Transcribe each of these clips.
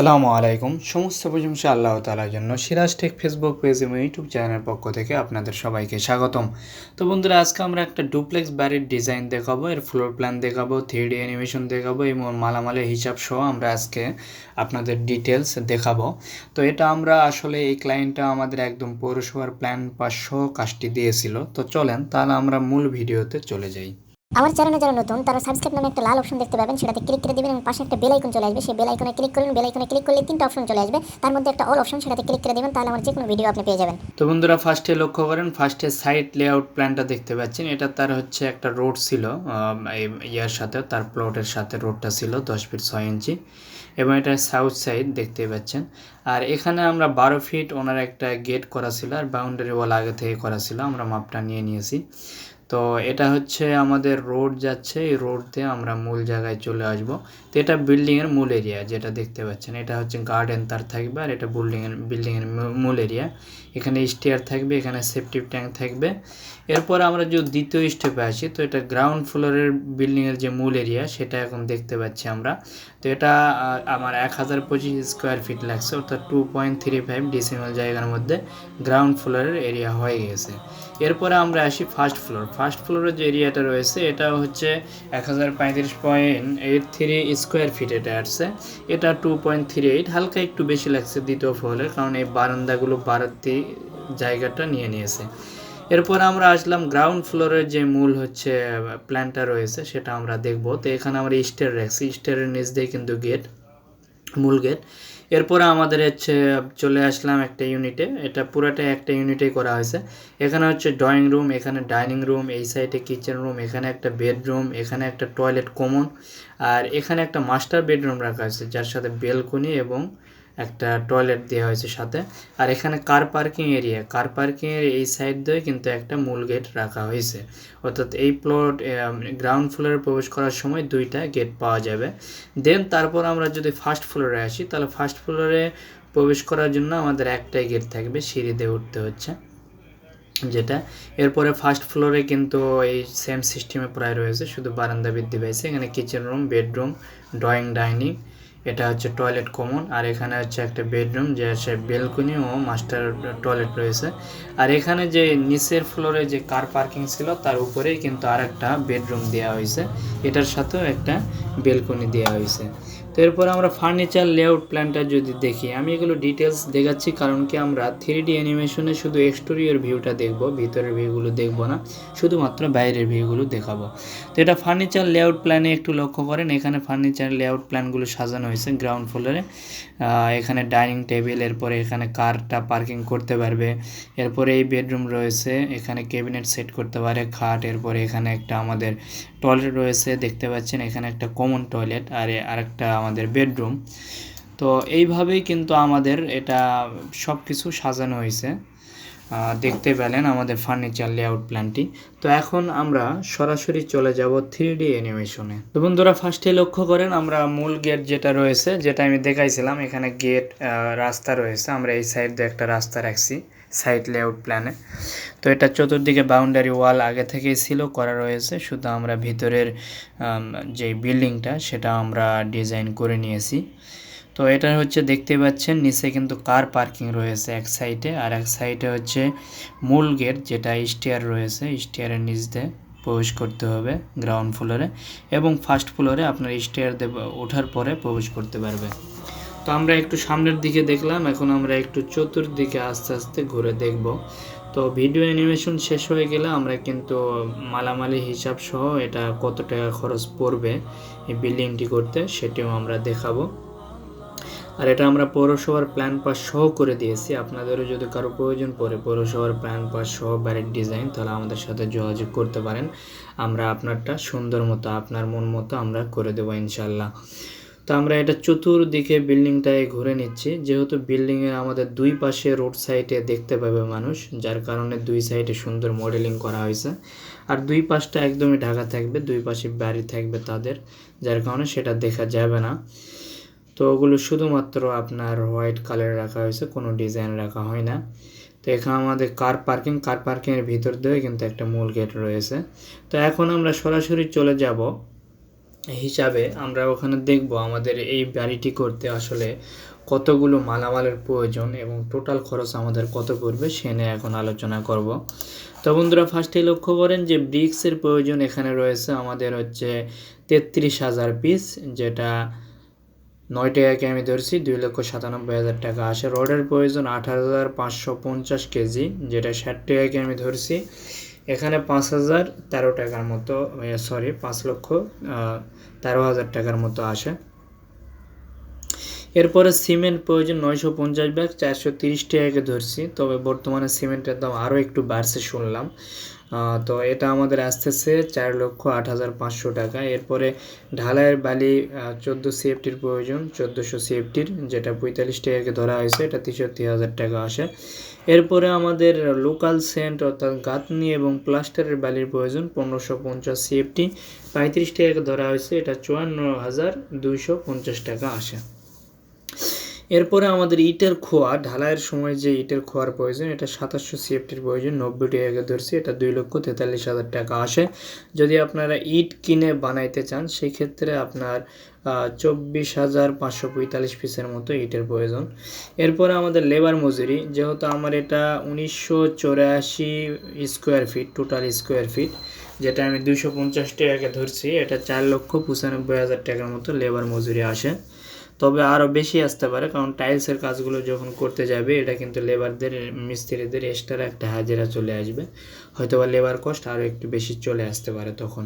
আসসালামু আলাইকুম। সমস্ত প্রশংসা আল্লাহ তালার জন্য। সিরাজ টেক ফেসবুক পেজ এবং ইউটিউব চ্যানেলের পক্ষ থেকে আপনাদের সবাইকে স্বাগতম। তো বন্ধুরা, আজকে আমরা একটা ডুপ্লেক্স বাড়ির ডিজাইন দেখাবো, এর ফ্লোর প্ল্যান দেখাবো থ্রিডি অ্যানিমেশন দেখাবো এবং মালামালের হিসাব সহ আমরা আজকে আপনাদের ডিটেলস দেখাবো। তো এটা আমরা আসলে এই ক্লায়েন্টটা আমাদের একদম পৌরসভার প্ল্যান পাঁচশো কাজটি দিয়েছিল। তো চলেন, তাহলে আমরা মূল ভিডিওতে চলে যাই। আমার চ্যানেলে যারা নতুন, তারা সাবস্ক্রাইব নামে একটা লাল অপশন দেখতে পাবেন, সেটাতে ক্লিক করে দেবেন এবং পাশে একটা বেল আইকন চলে আসবে। সেই বেল আইকনে ক্লিক করুন বেল আইকনে ক্লিক করলে তিনটা অপশন চলে আসবে। তার মধ্যে একটা অল অপশন সেটাতে ক্লিক করে দেবেন, তাহলে আমার যে কোনো ভিডিও আপনি পেয়ে যাবেন। তো বন্ধুরা ফার্স্টে লক্ষ্য করেন ফার্স্টে সাইড লেআউট প্ল্যানটা দেখতে পাচ্ছেন। এটা তার হচ্ছে একটা রোড ছিল ইয়ার সাথে, তার প্লটের সাথে রোডটা ছিল, দশ ফিট ছয় ইঞ্চি। এবং এটা সাউথ সাইড দেখতে পাচ্ছেন। আর এখানে আমরা বারো ফিট ওনার একটা গেট করা ছিল, আর বাউন্ডারি ওয়াল আগে থেকে করা ছিল। আমরা মাপটা নিয়ে নিয়েছি। তো এটা হচ্ছে আমাদের রোড যাচ্ছে, এই রোড দিয়ে আমরা মূল জায়গায় চলে আসব। তো এটা বিল্ডিংয়ের মূল এরিয়া যেটা দেখতে পাচ্ছেন। এটা হচ্ছে গার্ডেন তার থাকবে আর এটা বিল্ডিংয়ের বিল্ডিংয়ের মূল এরিয়া এখানে স্টেয়ার থাকবে, এখানে সেফটি ট্যাঙ্ক থাকবে। এরপর আমরা যে দ্বিতীয় স্টেপে আসি, তো এটা গ্রাউন্ড ফ্লোরের বিল্ডিংয়ের যে মূল এরিয়া সেটা এখন দেখতে পাচ্ছি আমরা। তো এটা আমার এক হাজার পঁচিশ স্কোয়ার ফিট লাগছে, অর্থাৎ two point three five decimal জায়গার মধ্যে গ্রাউন্ড ফ্লোরের এরিয়া হয়ে গেছে। এরপরে আমরা আসি ফার্স্ট ফ্লোর ফার্স্ট ফ্লোরের যে এরিয়াটা রয়েছে, এটা হচ্ছে এক হাজার পঁয়ত্রিশ point eight three square feet এটা আসছে। এটা টু পয়েন্ট থ্রি এইট হালকা একটু বেশি লাগছে দ্বিতীয় ফ্লোরের কারণ এই বারান্দাগুলো বাড়তি জায়গাটা নিয়ে নিয়েছে। এরপর আমরা আসলাম গ্রাউন্ড ফ্লোরের যে মূল হচ্ছে প্ল্যানটা রয়েছে, সেটা আমরা দেখব। তো এখানে আমরা স্টেয়ার রাখছি। স্টেয়ারের নিচ দিয়ে কিন্তু গেট মূল গেট এরপরে আমাদের হচ্ছে চলে আসলাম একটা ইউনিটে এটা পুরাটা একটা ইউনিটেই করা হয়েছে। এখানে হচ্ছে ড্রয়িং রুম এখানে ডাইনিং রুম এই সাইডে কিচেন রুম এখানে একটা বেডরুম এখানে একটা টয়লেট কমন আর এখানে একটা মাস্টার বেডরুম রাখা হয়েছে, যার সাথে বেলকনি এবং একটা টয়লেট দেওয়া হয়েছে সাথে। আর এখানে কার পার্কিং এরিয়া কার পার্কিংয়ের এই সাইড দিয়ে কিন্তু একটা মূল গেট রাখা হয়েছে। অর্থাৎ এই প্লট গ্রাউন্ড ফ্লোরে প্রবেশ করার সময় দুইটা গেট পাওয়া যাবে। দেন তারপর আমরা যদি ফার্স্ট ফ্লোরে আসি, তাহলে ফার্স্ট ফ্লোরে প্রবেশ করার জন্য আমাদের একটাই গেট থাকবে, সিঁড়ি দিয়ে উঠতে হচ্ছে। যেটা, এরপরে ফার্স্ট ফ্লোরে কিন্তু এই সেম সিস্টেমে প্রায় রয়েছে, শুধু বারান্দা বৃদ্ধি পেয়েছে এখানে kitchen room bedroom drawing dining এটা হচ্ছে টয়লেট কমন আর এখানে হচ্ছে একটা বেডরুম যে হচ্ছে বেলকনি ও মাস্টার টয়লেট রয়েছে। আর এখানে যে নিচের ফ্লোরে যে কার পার্কিং ছিল, তার উপরেই কিন্তু আর একটা বেডরুম দেওয়া হয়েছে। এটার সাথেও একটা বেলকনি দেওয়া হয়েছে। তো এরপর আমরা ফার্নিচার লেআউট প্ল্যানটা যদি দেখি, আমি এগুলো ডিটেলস দেখাচ্ছি কারণ কি আমরা থ্রি ডি অ্যানিমেশনে শুধু এক্সটেরিয়র ভিউটা দেখব, ভিতরের ভিউগুলো দেখব না, শুধুমাত্র বাইরের ভিউগুলো দেখাবো। তো এটা ফার্নিচার লেআউট প্ল্যানে একটু লক্ষ্য করেন, এখানে ফার্নিচার লেআউট প্ল্যানগুলো সাজানো হয়েছে গ্রাউন্ড ফ্লোরে এখানে ডাইনিং টেবিল এরপরে এখানে কারটা পার্কিং করতে পারবে, এরপরে এই বেডরুম রয়েছে, এখানে ক্যাবিনেট সেট করতে পারে, খাট, এরপরে এখানে একটা আমাদের টয়লেট রয়েছে, দেখতে পাচ্ছেন এখানে একটা কমন টয়লেট আর আরেকটা আমাদের বেডরুম তো এইভাবেই কিন্তু আমাদের এটা সব কিছু সাজানো হয়েছে। দেখতে পেলেন আমাদের ফার্নিচার লেআউট প্ল্যানটি তো এখন আমরা সরাসরি চলে যাব থ্রি ডি অ্যানিমেশনে তো বন্ধুরা ফার্স্টে লক্ষ্য করেন, আমরা মূল গেট যেটা রয়েছে, যেটা আমি দেখাইছিলাম, এখানে গেট রাস্তা রয়েছে। আমরা এই সাইড দিয়ে একটা রাস্তা রাখছি সাইড লেআউট প্ল্যানে তো এটা চতুর্দিকে বাউন্ডারি ওয়াল আগে থেকেই ছিল, করা রয়েছে। শুধু আমরা ভিতরের যে বিল্ডিংটা সেটা আমরা ডিজাইন করে নিয়েছি। তো এটা হচ্ছে দেখতে পাচ্ছেন, নিচে কিন্তু কার পার্কিং রয়েছে এক সাইডে আর এক সাইডে হচ্ছে মূল গেট যেটা স্টেয়ার রয়েছে, স্টেয়ারের নিচ দিয়ে প্রবেশ করতে হবে গ্রাউন্ড ফ্লোরে এবং ফার্স্ট ফ্লোরে আপনার স্টেয়ার দিয়ে ওঠার পরে প্রবেশ করতে পারবে। তো আমরা একটু সামনের দিকে দেখলাম, এখন আমরা একটু চতুর্দিকে আস্তে আস্তে ঘুরে দেখব। তো ভিডিও অ্যানিমেশন শেষ হয়ে গেলে আমরা কিন্তু মালামালি হিসাব সহ এটা কত টাকা খরচ পড়বে এই বিল্ডিংটি করতে সেটিও আমরা দেখাবো। এটা আমরা পৌরসভার প্ল্যান পাস সহ করে দিয়েছি। আপনাদেরও যদি কারও প্রয়োজন পড়ে পৌরসভার প্ল্যান পাস সহ বাড়ির ডিজাইন তাহলে আমাদের সাথে যোগাযোগ করতে পারেন। আমরা আপনারটা সুন্দর মতো, আপনার মন মতো আমরা করে দেবো ইনশাল্লাহ তো আমরা এটা চতুর্দিকে বিল্ডিংটায় ঘুরে নিচ্ছি। যেহেতু বিল্ডিংয়ের আমাদের দুই পাশে রোড সাইডে দেখতে পাবে মানুষ, যার কারণে দুই সাইডে সুন্দর মডেলিং করা হয়েছে। আর দুই পাশটা একদমই ঢাকা থাকবে, দুই পাশে বাড়ি থাকবে তাদের, যার কারণে সেটা দেখা যাবে না। তো ওগুলো শুধুমাত্র আপনার হোয়াইট কালার রাখা হয়েছে, কোনো ডিজাইন রাখা হয় না। তো এখানে আমাদের কার পার্কিং কার পার্কিংয়ের ভিতর দিয়ে কিন্তু একটা মূল গেট রয়েছে। তো এখন আমরা সরাসরি চলে যাব। হিসাবে আমরা ওখানে দেখব আমাদের এই বাড়িটি করতে আসলে কতগুলো মালামালের প্রয়োজন এবং টোটাল খরচ আমাদের কত পড়বে সে নিয়ে এখন আলোচনা করব। তো বন্ধুরা ফার্স্টেই লক্ষ্য করেন যে ব্রিক্সের প্রয়োজন এখানে রয়েছে আমাদের হচ্ছে তেত্রিশ হাজার পিস যেটা নয় টাকাকে আমি ধরছি দুই লক্ষ সাতানব্বই হাজার টাকা। আসে রডের প্রয়োজন আট হাজার পাঁচশো পঞ্চাশ কেজি, যেটা ষাট টাকাকে আমি ধরছি। এখানে পাঁচ হাজার তেরো টাকার মতো সরি পাঁচ লক্ষ তেরো হাজার টাকার মতো আসে। এরপরে সিমেন্ট প্রয়োজন নয়শো পঞ্চাশ ব্যাগ, চারশো তিরিশ টাকাকে ধরছি। তবে বর্তমানে সিমেন্টের দাম আরও একটু বাড়ছে শুনলাম। তো এটা আমাদের আসতেছে চার লক্ষ আট হাজার পাঁচশো টাকা। এরপরে ঢালাইয়ের বালি চোদ্দ সিএফটির প্রয়োজন, চোদ্দোশো সিএফটির, যেটা পঁয়তাল্লিশ টাকাকে ধরা হয়েছে, এটা তেষট্টি হাজার টাকা আসে। এরপরে আমাদের লোকাল সেন্ট অর্থাৎ গাঁথনি এবং প্লাস্টারের বালির প্রয়োজন, পনেরোশো পঞ্চাশ সিএফটি। পঁয়ত্রিশ টাকাকে ধরা হয়েছে, এটা চুয়ান্ন হাজার দুইশো পঞ্চাশ টাকা আসে। এরপরে আমাদের ইটের খোয়া, ঢালাইয়ের সময় যে ইটের খোয়ার প্রয়োজন, এটা সাতাশশো সিএফটির প্রয়োজন নব্বই টাকা ধরছি, এটা দুই লক্ষ তেতাল্লিশ হাজার টাকা আসে। যদি আপনারা ইট কিনে বানাইতে চান সেই ক্ষেত্রে আপনার চব্বিশ হাজার পাঁচশো পঁয়তাল্লিশ পিসের মতো ইটের প্রয়োজন। এরপরে আমাদের লেবার মজুরি, যেহেতু আমার এটা উনিশশো চৌরাশি square feet, total square feet, যেটা আমি দুশো পঞ্চাশ টাকাকে ধরছি, এটা চার লক্ষ পঁচানব্বই হাজার টাকার মতো লেবার মজুরি আসে। তবে আরও বেশি আসতে পারে, কারণ টাইলসের কাজগুলো যখন করতে যাবে, এটা কিন্তু লেবারদের মিস্ত্রিদের এক্সট্রা একটা হাজিরা চলে আসবে। হয়তো বা লেবার কস্ট আরও একটু বেশি চলে আসতে পারে তখন।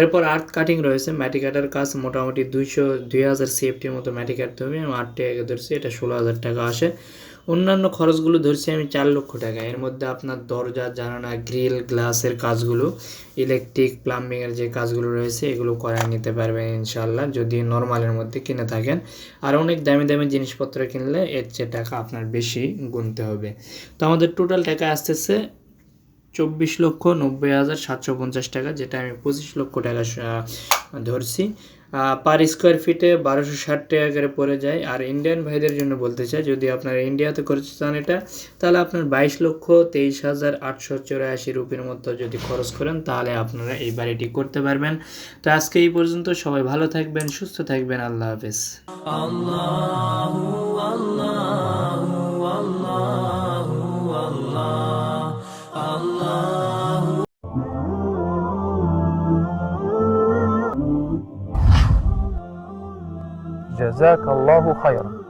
এরপর আর্ট কাটিং রয়েছে ম্যাটি কাটার কাজ মোটামুটি দুইশো, দুই হাজার সিএফটির মতো ম্যাটি কাটতে হবে, এবং আট টাকা ধরছি এটা ষোলো হাজার টাকা আসে। অন্যান্য খরচগুলো ধরছি আমি চার লক্ষ টাকা। এর মধ্যে আপনার দরজা জানানা গ্রিল, গ্লাসের কাজগুলো, ইলেকট্রিক, প্লাম্বিংয়ের যে কাজগুলো রয়েছে, এগুলো করায় নিতে পারবেন ইনশাল্লাহ যদি নর্মালের মধ্যে কিনে থাকেন। আর অনেক দামি দামি জিনিসপত্র কিনলে এর চেয়ে টাকা আপনার বেশি গুনতে হবে। তো আমাদের টোটাল টাকা আসতেছে চব্বিশ লক্ষ নব্বই হাজার সাতশো পঞ্চাশ টাকা, যেটা আমি পঁচিশ লক্ষ টাকা ধরছি। পার স্কোয়ার ফিটে বারোশো ষাট টাকা করে পড়ে যায়। আর ইন্ডিয়ান ভাইদের জন্য বলতে চাই, যদি আপনার ইন্ডিয়াতে করতে চান এটা, তাহলে আপনার বাইশ লক্ষ তেইশ হাজার আটশো চৌরাশি রুপির মতো যদি খরচ করেন, তাহলে আপনারা এই বাড়িটি করতে পারবেন। তো আজকে এই পর্যন্ত, সবাই ভালো থাকবেন, সুস্থ থাকবেন, আল্লাহ হাফেজ। جزاك الله خيرا.